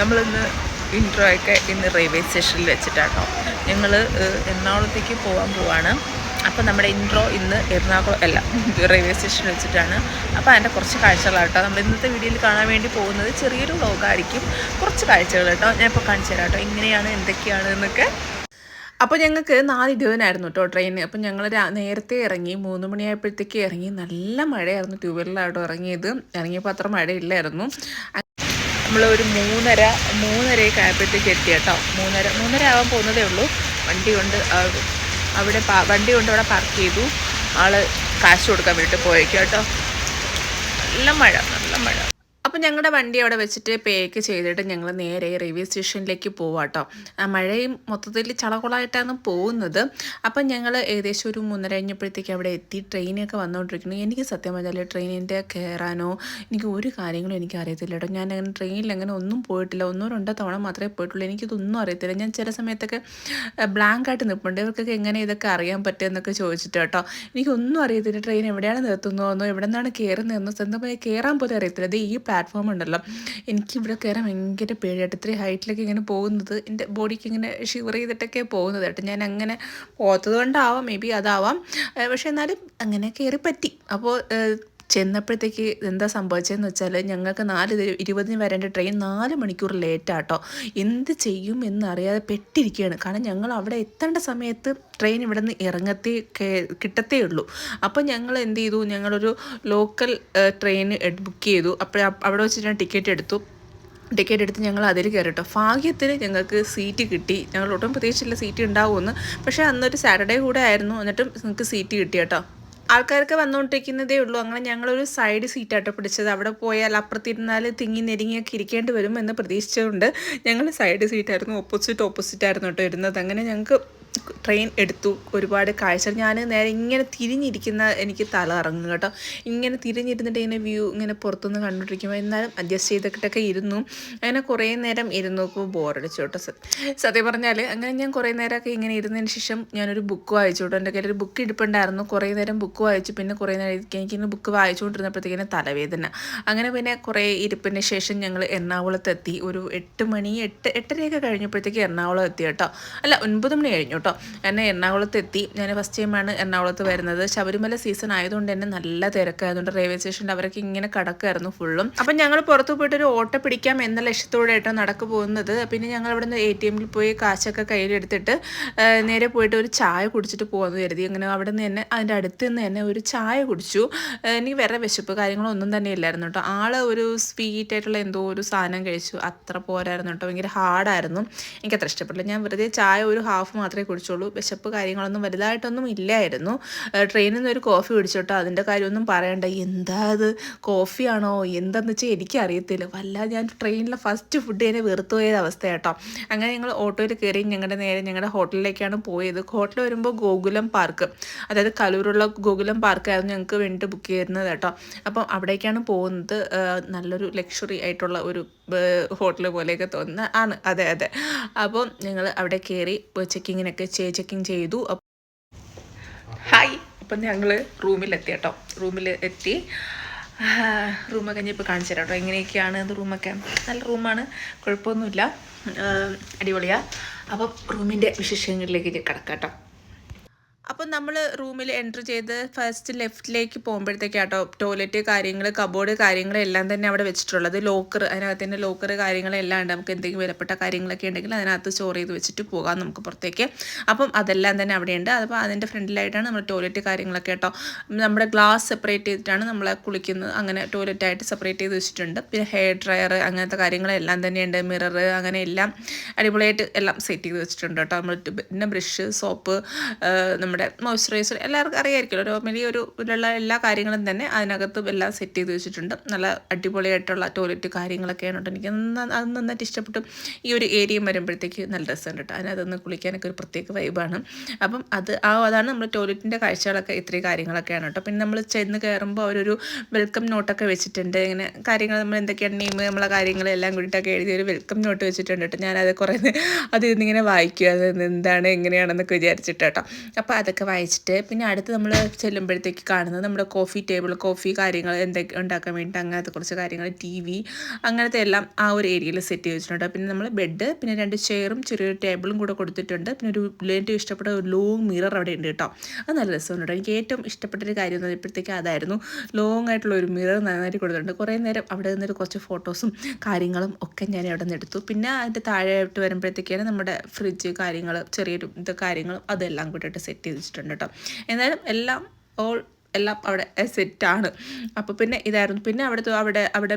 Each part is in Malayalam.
നമ്മളിന്ന് ഇൻട്രോ ഒക്കെ ഇന്ന് റെയിൽവേ സ്റ്റേഷനിൽ വെച്ചിട്ടാട്ടോ. ഞങ്ങൾ എറണാകുളത്തേക്ക് പോകാൻ പോവാണ്. അപ്പോൾ നമ്മുടെ ഇൻട്രോ ഇന്ന് എറണാകുളം അല്ല റെയിൽവേ സ്റ്റേഷനിൽ വെച്ചിട്ടാണ്. അപ്പോൾ അതിന്റെ കുറച്ച് കാഴ്ചകളാട്ടോ. നമ്മൾ ഇന്നത്തെ വീഡിയോയിൽ കാണാൻ വേണ്ടി പോകുന്നത് ചെറിയൊരു വ്ളോഗായിരിക്കും കുറച്ച് കാഴ്ചകൾ കേട്ടോ ഞാൻ ഇപ്പോൾ കാണിച്ചു തരാം കേട്ടോ എങ്ങനെയാണ് എന്തൊക്കെയാണ് എന്നൊക്കെ. അപ്പോൾ ഞങ്ങൾക്ക് നാല് ഇരുപതിനായിരുന്നു കേട്ടോ ട്രെയിൻ അപ്പം ഞങ്ങൾ നേരത്തെ ഇറങ്ങി മൂന്ന് മണിയായപ്പോഴത്തേക്ക് ഇറങ്ങി. നല്ല മഴയായിരുന്നു. ട്യൂബ് വീലറിലാട്ടോ ഇറങ്ങിയത്. ഇറങ്ങിയപ്പോൾ അത്ര മഴയില്ലായിരുന്നു. നമ്മൾ ഒരു മൂന്നര മൂന്നരയൊക്കെ ആയപ്പോഴത്തേക്ക് എത്തി കേട്ടോ. മൂന്നര മൂന്നര ആവാൻ പോകുന്നതേ ഉള്ളൂ. വണ്ടി കൊണ്ട് അവിടെ വണ്ടി കൊണ്ട് അവിടെ പാർക്ക് ചെയ്തു. ആൾ കാശ് കൊടുക്കാൻ വേണ്ടിയിട്ട് പോയേക്കും കേട്ടോ. നല്ല മഴ നല്ല മഴ. അപ്പം ഞങ്ങളുടെ വണ്ടി അവിടെ വെച്ചിട്ട് പേക്ക് ചെയ്തിട്ട് ഞങ്ങൾ നേരെ റെയിൽവേ സ്റ്റേഷനിലേക്ക് പോവാട്ടോ. ആ മഴയും മൊത്തത്തിൽ ചളകുളമായിട്ടാണ് പോകുന്നത്. അപ്പം ഞങ്ങൾ ഏകദേശം ഒരു മൂന്നര കഴിഞ്ഞപ്പോഴത്തേക്ക് അവിടെ എത്തി. ട്രെയിനൊക്കെ വന്നുകൊണ്ടിരിക്കുന്നു എനിക്ക് സത്യം പറഞ്ഞാൽ ട്രെയിനിന്റെ കയറാനോ എനിക്ക് ഒരു കാര്യങ്ങളും എനിക്ക് അറിയത്തില്ല കേട്ടോ ഞാൻ അങ്ങനെ ട്രെയിനിൽ അങ്ങനെ ഒന്നും പോയിട്ടില്ല. ഒന്നോ രണ്ടോ തവണ മാത്രമേ പോയിട്ടുള്ളൂ. എനിക്കിതൊന്നും അറിയത്തില്ല. ഞാൻ ചില സമയത്തൊക്കെ ബ്ലാങ്ക് ആയിട്ട് നിൽപ്പുണ്ട് ഇവർക്കൊക്കെ എങ്ങനെ ഇതൊക്കെ അറിയാൻ പറ്റുമെന്നൊക്കെ ചോദിച്ചിട്ട് കേട്ടോ എനിക്കൊന്നും അറിയത്തില്ല. ട്രെയിൻ എവിടെയാണ് നിർത്തുന്നതെന്നോ എവിടെ നിന്നാണ് കയറുന്നതെന്നോ സ്വന്തമായി കയറാൻ പോലും അറിയത്തില്ല. അത് ഈ ഉണ്ടല്ലോ. എനിക്കിവിടെ കയറാൻ ഭയങ്കര പേടിയായിട്ട് ഇത്രയും ഹൈറ്റിലേക്ക് ഇങ്ങനെ പോകുന്നത്. എന്റെ ബോഡിക്ക് ഇങ്ങനെ ഷിവർ ചെയ്തിട്ടൊക്കെ പോകുന്നത് കേട്ടോ. ഞാൻ അങ്ങനെ പോത്തത് കൊണ്ടാവാം മേ ബി അതാവാം പക്ഷേ എന്നാലും അങ്ങനെ കയറി പറ്റി. അപ്പോൾ ചെന്നപ്പോഴത്തേക്ക് എന്താ സംഭവിച്ചതെന്ന് വെച്ചാൽ ഞങ്ങൾക്ക് നാല് ഇരു- ഇരുപതിന് വരേണ്ട ട്രെയിൻ നാല് മണിക്കൂർ ലേറ്റാട്ടോ എന്ത് ചെയ്യും എന്നറിയാതെ പെട്ടിരിക്കുകയാണ്. കാരണം ഞങ്ങൾ അവിടെ എത്തേണ്ട സമയത്ത് ട്രെയിൻ ഇവിടെ നിന്ന് ഇറങ്ങത്തേ കിട്ടത്തേ ഉള്ളൂ. അപ്പോൾ ഞങ്ങൾ എന്ത് ചെയ്തു? ഞങ്ങളൊരു ലോക്കൽ ട്രെയിൻ ബുക്ക് ചെയ്തു. അപ്പോൾ അവിടെ വെച്ച് ഞാൻ ടിക്കറ്റ് എടുത്തു. ടിക്കറ്റ് എടുത്ത് ഞങ്ങൾ അതിൽ കയറിട്ടോ. ഭാഗ്യത്തിന് ഞങ്ങൾക്ക് സീറ്റ് കിട്ടി. ഞങ്ങൾ ഒട്ടും പ്രതീക്ഷിച്ചില്ല സീറ്റ് ഉണ്ടാവുമെന്ന്. പക്ഷേ അന്നൊരു സാറ്റർഡേ കൂടെ ആയിരുന്നു. എന്നിട്ടും നിങ്ങൾക്ക് സീറ്റ് കിട്ടി കേട്ടോ ആൾക്കാരൊക്കെ വന്നുകൊണ്ടിരിക്കുന്നതേ ഉള്ളൂ. അങ്ങനെ ഞങ്ങളൊരു സൈഡ് സീറ്റാട്ടോ പിടിച്ചത്. അവിടെ പോയാൽ അപ്പുറത്തിരുന്നാൽ തിങ്ങി നെരുങ്ങിയൊക്കെ ഇരിക്കേണ്ടി വരും എന്ന് പ്രതീക്ഷിച്ചുകൊണ്ട് ഞങ്ങൾ സൈഡ് സീറ്റായിരുന്നു ഓപ്പോസിറ്റ് ഓപ്പോസിറ്റ് ആയിരുന്നു കേട്ടോ ഇരുന്നത്. അങ്ങനെ ഞങ്ങൾക്ക് ട്രെയിൻ എടുത്തു ഒരുപാട് കാഴ്ച ഞാൻ നേരെ ഇങ്ങനെ തിരിഞ്ഞിരിക്കുന്ന എനിക്ക് തല ഇറങ്ങും കേട്ടോ. ഇങ്ങനെ തിരിഞ്ഞിരുന്നിട്ട് ഇങ്ങനെ വ്യൂ ഇങ്ങനെ പുറത്തുനിന്ന് കണ്ടുകൊണ്ടിരിക്കുമ്പോൾ എന്നാലും അഡ്ജസ്റ്റ് ചെയ്തിട്ടൊക്കെ ഇരുന്നു. അങ്ങനെ കുറേ നേരം ഇരുന്നു. ബോറടിച്ചു കേട്ടോ. സത്യം പറഞ്ഞാൽ അങ്ങനെ ഞാൻ കുറേ നേരമൊക്കെ ഇങ്ങനെ ഇരുന്നതിന് ശേഷം ഞാനൊരു ബുക്ക് വായിച്ചു. കേട്ടോ എന്റെ കയ്യിൽ ഒരു ബുക്ക് ഇരിപ്പുണ്ടായിരുന്നു. കുറേ നേരം ബുക്ക് വായിച്ചു. പിന്നെ കുറേ നേരം എനിക്കിങ്ങനെ ബുക്ക് വായിച്ചുകൊണ്ടിരുന്നപ്പോഴത്തേക്കിന് തലവേദന. അങ്ങനെ പിന്നെ കുറേ ഇരിപ്പിന് ശേഷം ഞങ്ങൾ എറണാകുളത്തെത്തി. ഒരു എട്ട് മണി എട്ട് എട്ടരയൊക്കെ കഴിഞ്ഞപ്പോഴത്തേക്ക് എറണാകുളം എത്തി കേട്ടോ. അല്ല ഒൻപത് മണി കഴിഞ്ഞു കേട്ടോ. എന്നെ എറണാകുളത്ത് എത്തി. ഞാൻ ഫസ്റ്റ് ടൈമാണ് എറണാകുളത്ത് വരുന്നത്. ശബരിമല സീസൺ ആയതുകൊണ്ട് തന്നെ നല്ല തിരക്കായതുകൊണ്ട് റെയിൽവേ സ്റ്റേഷന്റെ അവരൊക്കെ ഇങ്ങനെ കടക്കായിരുന്നു ഫുള്ളും അപ്പം ഞങ്ങൾ പുറത്ത് പോയിട്ട് ഒരു ഓട്ടോ പിടിക്കാം എന്ന ലക്ഷ്യത്തോടെ ആയിട്ടോ നടക്ക് പോകുന്നത്. പിന്നെ ഞങ്ങൾ ഇവിടെ നിന്ന് എ ടി എമ്മിൽ പോയി കാശൊക്കെ കയ്യിലെടുത്തിട്ട് നേരെ പോയിട്ട് ഒരു ചായ കുടിച്ചിട്ട് പോകാമെന്ന് കരുതി. അങ്ങനെ അവിടെ നിന്ന് തന്നെ അതിന്റെ അടുത്ത് നിന്ന് തന്നെ ഒരു ചായ കുടിച്ചു. എനിക്ക് വേറെ വിശപ്പ് കാര്യങ്ങളൊന്നും തന്നെ ഇല്ലായിരുന്നു കേട്ടോ. ആൾ ഒരു സ്വീറ്റ് ആയിട്ടുള്ള എന്തോ ഒരു സാധനം കഴിച്ചു. അത്ര പോരായിരുന്നു കേട്ടോ. ഭയങ്കര ഹാർഡായിരുന്നു എനിക്കത്ര ഇഷ്ടപ്പെട്ടില്ല. ഞാൻ വെറുതെ ചായ ഒരു ഹാഫ് മാത്രമേ കുടിച്ചുള്ളൂ വിശപ്പ് കാര്യങ്ങളൊന്നും വലുതായിട്ടൊന്നും ഇല്ലായിരുന്നു. ട്രെയിനിൽ നിന്ന് ഒരു കോഫി കുടിച്ചോട്ടോ. അതിന്റെ കാര്യമൊന്നും പറയണ്ട. എന്താ അത്? കോഫിയാണോ എന്താണെന്ന് വെച്ചാൽ എനിക്കറിയത്തില്ല. വല്ല ഞാൻ ട്രെയിനിലെ ഫസ്റ്റ് ഫുഡ് തന്നെ വെറുത്തു പോയത് അവസ്ഥ കേട്ടോ അങ്ങനെ ഞങ്ങൾ ഓട്ടോയിൽ കയറി ഞങ്ങളുടെ നേരെ ഞങ്ങളുടെ ഹോട്ടലിലേക്കാണ് പോയത്. ഹോട്ടൽ വരുമ്പോൾ ഗോകുലം പാർക്ക്. അതായത് കലൂരുള്ള ഗോകുലം പാർക്കായിരുന്നു ഞങ്ങൾക്ക് വേണ്ടിയിട്ട് ബുക്ക് ചെയ്തിരുന്നത് കേട്ടോ അപ്പം അവിടേക്കാണ് പോകുന്നത്. നല്ലൊരു ലക്ഷറി ആയിട്ടുള്ള ഒരു ഹോട്ടൽ പോലെയൊക്കെ തോന്നുന്ന ആണ്. അതെ അതെ. അപ്പോൾ ഞങ്ങൾ അവിടെ കയറി ചെക്കിങ്ങിനൊക്കെ ചെക്കിങ് ചെയ്തു. ഹായ്. അപ്പം ഞങ്ങൾ റൂമിലെത്തി കേട്ടോ. റൂമിൽ എത്തി. റൂമൊക്കെ ഞാൻ ഇപ്പോൾ കാണിച്ചു തരാം കേട്ടോ. എങ്ങനെയൊക്കെയാണ് റൂമൊക്കെ? നല്ല റൂമാണ്. കുഴപ്പമൊന്നുമില്ല. അടിപൊളിയാണ് അപ്പം റൂമിന്റെ വിശേഷങ്ങളിലേക്ക് കിടക്കാം കേട്ടോ. അപ്പം നമ്മൾ റൂമിൽ എൻട്രി ചെയ്ത് ഫസ്റ്റ് ലെഫ്റ്റിലേക്ക് പോകുമ്പോഴത്തേക്ക് കേട്ടോ ടോയ്ലറ്റ് കാര്യങ്ങൾ കബോർഡ് കാര്യങ്ങളെല്ലാം തന്നെ അവിടെ വെച്ചിട്ടുള്ളത്. ലോക്കർ അതിനകത്ത് തന്നെ ലോക്കർ കാര്യങ്ങളെല്ലാം ഉണ്ട്. നമുക്ക് എന്തെങ്കിലും വിലപ്പെട്ട കാര്യങ്ങളൊക്കെ ഉണ്ടെങ്കിൽ അതിനകത്ത് സ്റ്റോർ ചെയ്ത് വെച്ചിട്ട് പോകാം നമുക്ക് പുറത്തേക്ക്. അപ്പം അതെല്ലാം തന്നെ അവിടെയുണ്ട്. അപ്പോൾ അതിന്റെ ഫ്രണ്ടിലായിട്ടാണ് നമ്മൾ ടോയ്ലറ്റ് കാര്യങ്ങളൊക്കെ കേട്ടോ. നമ്മുടെ ഗ്ലാസ് സെപ്പറേറ്റ് ചെയ്തിട്ടാണ് നമ്മൾ കുളിക്കുന്നത്. അങ്ങനെ ടോയ്ലറ്റായിട്ട് സെപ്പറേറ്റ് ചെയ്ത് വെച്ചിട്ടുണ്ട്. പിന്നെ ഹെയർ ഡ്രയർ അങ്ങനത്തെ കാര്യങ്ങളെല്ലാം തന്നെയുണ്ട്. മിറർ അങ്ങനെ എല്ലാം അടിപൊളിയായിട്ട് എല്ലാം സെറ്റ് ചെയ്ത് വെച്ചിട്ടുണ്ട് കേട്ടോ. നമ്മൾ പിന്നെ ബ്രഷ് സോപ്പ് നമ്മുടെ മോയ്സ്ചറൈസർ എല്ലാവർക്കും അറിയാമായിരിക്കുമല്ലോ നോർമലി ഒരു ഇതിലുള്ള എല്ലാ കാര്യങ്ങളും തന്നെ അതിനകത്തും എല്ലാം സെറ്റ് ചെയ്ത് വെച്ചിട്ടുണ്ട്. നല്ല അടിപൊളിയായിട്ടുള്ള ടോയ്ലറ്റ് കാര്യങ്ങളൊക്കെയാണ് കേട്ടോ. എനിക്ക് അത് നന്നായിട്ട് ഇഷ്ടപ്പെട്ടു. ഈ ഒരു ഏരിയ വരുമ്പോഴത്തേക്ക് നല്ല രസമുണ്ട് കേട്ടോ. അതിനകത്തൊന്ന് കുളിക്കാനൊക്കെ ഒരു പ്രത്യേക വൈബാണ് അപ്പം അത് ആ അതാണ് നമ്മൾ ടോയ്ലറ്റിന്റെ കാഴ്ചകളൊക്കെ ഇത്രയും കാര്യങ്ങളൊക്കെയാണ് കേട്ടോ. പിന്നെ നമ്മൾ ചെന്ന് കയറുമ്പോൾ അവരൊരു വെൽക്കം നോട്ടൊക്കെ വെച്ചിട്ടുണ്ട്. ഇങ്ങനെ കാര്യങ്ങൾ നമ്മൾ എന്തൊക്കെയാണ് നെയിം നമ്മളെ കാര്യങ്ങളെല്ലാം കൂടിയിട്ടൊക്കെ എഴുതി ഒരു വെൽക്കം നോട്ട് വെച്ചിട്ടുണ്ട് കേട്ടോ. ഞാനത് കുറേ അത് ഇന്നിങ്ങനെ വായിക്കുക അത് എന്താണ് എങ്ങനെയാണെന്നൊക്കെ വിചാരിച്ചിട്ട് കേട്ടോ. അപ്പോൾ അതൊക്കെ വായിച്ചിട്ട് പിന്നെ അടുത്ത് നമ്മൾ ചെല്ലുമ്പോഴത്തേക്ക് കാണുന്നത് നമ്മുടെ കോഫി ടേബിൾ കോഫി കാര്യങ്ങൾ എന്തൊക്കെ ഉണ്ടാക്കാൻ വേണ്ടി അങ്ങനത്തെ കുറച്ച് കാര്യങ്ങൾ ടി വി അങ്ങനത്തെ എല്ലാം ആ ഒരു ഏരിയയിൽ സെറ്റ് ചെയ്ത് വെച്ചിട്ടുണ്ട് പിന്നെ നമ്മൾ ബെഡ് പിന്നെ രണ്ട് ചെയറും ചെറിയൊരു ടേബിളും കൂടെ കൊടുത്തിട്ടുണ്ട്. പിന്നെ ഒരു ഏറ്റവും ഇഷ്ടപ്പെട്ട ഒരു ലോങ് മിറർ അവിടെ ഉണ്ട് കേട്ടോ. അത് നല്ല രസമുണ്ട് കേട്ടോ. എനിക്ക് ഏറ്റവും ഇഷ്ടപ്പെട്ടൊരു കാര്യം എന്ന് ഇപ്പോഴത്തേക്ക് അതായിരുന്നു. ലോങ് ആയിട്ടുള്ള ഒരു മിറർ നന്നായിട്ട് കൊടുത്തിട്ടുണ്ട്. കുറേ നേരം അവിടെ നിന്നൊരു കുറച്ച് ഫോട്ടോസും കാര്യങ്ങളും ഒക്കെ ഞാൻ അവിടെ നിന്ന് എടുത്തു. പിന്നെ അതിന്റെ താഴെയായിട്ട് വരുമ്പോഴത്തേക്കാണ് നമ്മുടെ ഫ്രിഡ്ജ് കാര്യങ്ങൾ ചെറിയൊരു ഇത് കാര്യങ്ങളും അതെല്ലാം കൂട്ടിയിട്ട് സെറ്റ് ചെയ്ത് വെച്ചിട്ടുണ്ട് കേട്ടോ എന്തായാലും എല്ലാം ഓൾ എല്ലാം അവിടെ സെറ്റാണ് അപ്പോൾ പിന്നെ ഇതായിരുന്നു. പിന്നെ അവിടുത്തെ അവിടെ അവിടെ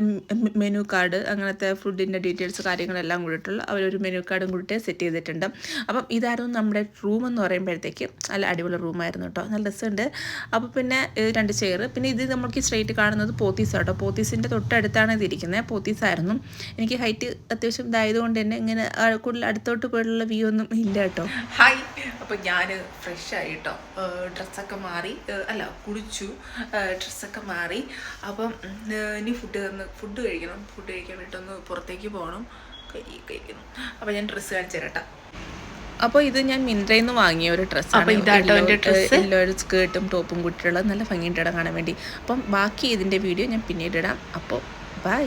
മെനു കാർഡ് അങ്ങനത്തെ ഫുഡിന്റെ ഡീറ്റെയിൽസ് കാര്യങ്ങളെല്ലാം കൂടിയിട്ടുള്ള അവരൊരു മെനു കാർഡും കൂടിയിട്ട് സെറ്റ് ചെയ്തിട്ടുണ്ട്. അപ്പം ഇതായിരുന്നു നമ്മുടെ റൂം എന്ന് പറയുമ്പോഴത്തേക്ക് നല്ല അടിപൊളി റൂമായിരുന്നു കേട്ടോ. നല്ല രസമുണ്ട്. അപ്പോൾ പിന്നെ രണ്ട് ചെയർ പിന്നെ ഇത് നമുക്ക് സ്ട്രെയിറ്റ് കാണുന്നത് പോത്തീസ് കേട്ടോ. പോത്തീസിന്റെ തൊട്ടടുത്താണ് ഇതിരിക്കുന്നത് പോത്തീസായിരുന്നു. എനിക്ക് ഹൈറ്റ് അത്യാവശ്യം ഇതായതുകൊണ്ട് തന്നെ ഇങ്ങനെ കൂടുതൽ അടുത്തോട്ട് പോയിട്ടുള്ള വ്യൂ ഒന്നും ഇല്ല കേട്ടോ. ഹായ് അപ്പോൾ ഞാൻ ഫ്രഷ് ആയി ഡ്രസ്സൊക്കെ മാറി. അല്ല കുളിച്ചു ഡ്രസ്സൊക്കെ മാറി. അപ്പം ഇനി ഫുഡ് തന്ന് ഫുഡ് കഴിക്കണം. ഫുഡ് കഴിക്കാൻ വേണ്ടിയിട്ടൊന്ന് പുറത്തേക്ക് പോകണം. കൈ കഴിക്കണം അപ്പോൾ ഞാൻ ഡ്രസ്സ് കാണിച്ചു തരട്ടാ. അപ്പോൾ ഇത് ഞാൻ മിന്ത്രയിൽ നിന്ന് വാങ്ങിയ ഒരു ഡ്രസ്സാണ് അപ്പോൾ ഡ്രസ്സ് എല്ലോ ഒരു സ്കേർട്ടും ടോപ്പും കൂട്ടിയിട്ടുള്ളത്. നല്ല ഭംഗിയുണ്ട് കാണാൻ വേണ്ടി. അപ്പം ബാക്കി ഇതിന്റെ വീഡിയോ ഞാൻ പിന്നീട് ഇടാം. അപ്പോൾ ബൈ